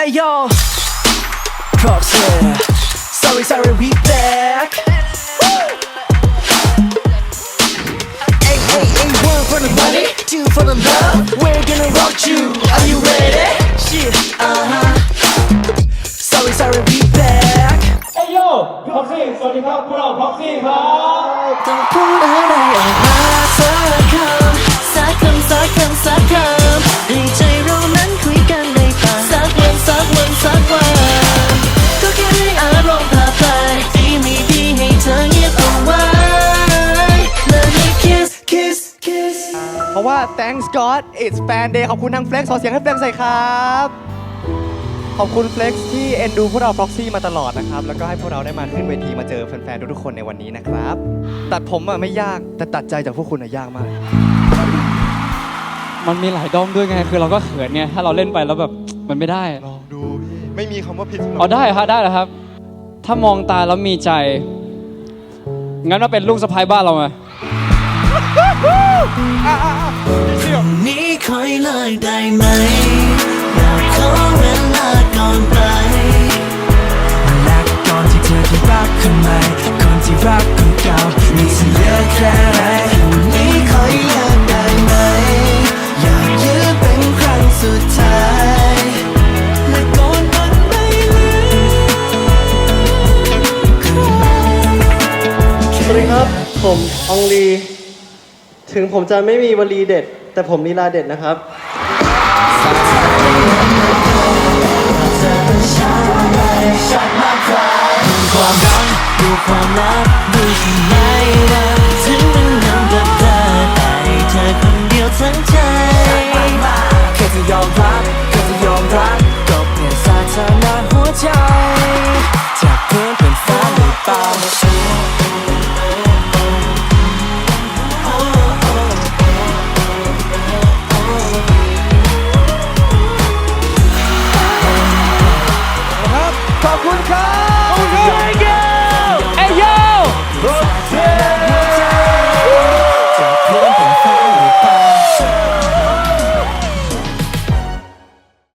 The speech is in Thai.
Ayo, Proxy. Sorry, sorry, we back. Hey, hey, hey, one for the money, two for the love. We're gonna rock you. Are you ready? Shit, uh huh. Sorry, sorry, we back. เอ้ยโยพ็อกซี่ สวัสดีครับพวกเราพ็อกซี่ครับ ราะว่า thanks God it's fan day ขอบคุณทาง Flex ขอเสียงให้ Flex ใส่ครับ ขอบคุณ Flex ที่เอ็นดูพวกเรา Proxy มาตลอดนะครับ แล้วก็ให้พวกเราได้มาขึ้นเวทีมาเจอแฟนๆทุกๆคนในวันนี้นะครับ ตัดผมอะไม่ยากแต่ตัดใจจากพวกคุณอะยากมาก มันมีหลายด้อมด้วยไง คือเราก็เขินไงถ้าเราเล่นไปแล้วแบบ มันไม่ได้ ลองดูพี่ไม่มีคำว่าผิดสำหรัเอาได้ครับได้เหรอครับ ถ้ามองตาแล้วมีใจ งั้นมาเป็นลูกสะพ้ายบ้านเราไหม นี้คอยเลยได้ไหม อยากขอเวลาก่อนไปแลก่อนที่เธอจะรักคนใหม่คนที่รักคนเก่ามีเสียแค่ไหนวันนี้คอยเลิกได้ไหม อยากยืนเป็นครั้งสุดท้าย และก่อนมันไม่เหลือใคร สวัสดีครับ ผมองลี ถึงผมจะไม่มีวลีเด็ด แต่ผมลีลาเด็ดนะครับ ความรักดูความลับดูที่ไหนนะถึงมันนำกับเธอแต่เธอคนเดียวทั้งใจแค่จะยอมรับแค่จะยอมรับก็เปลี่ยนสถานะหัวใจ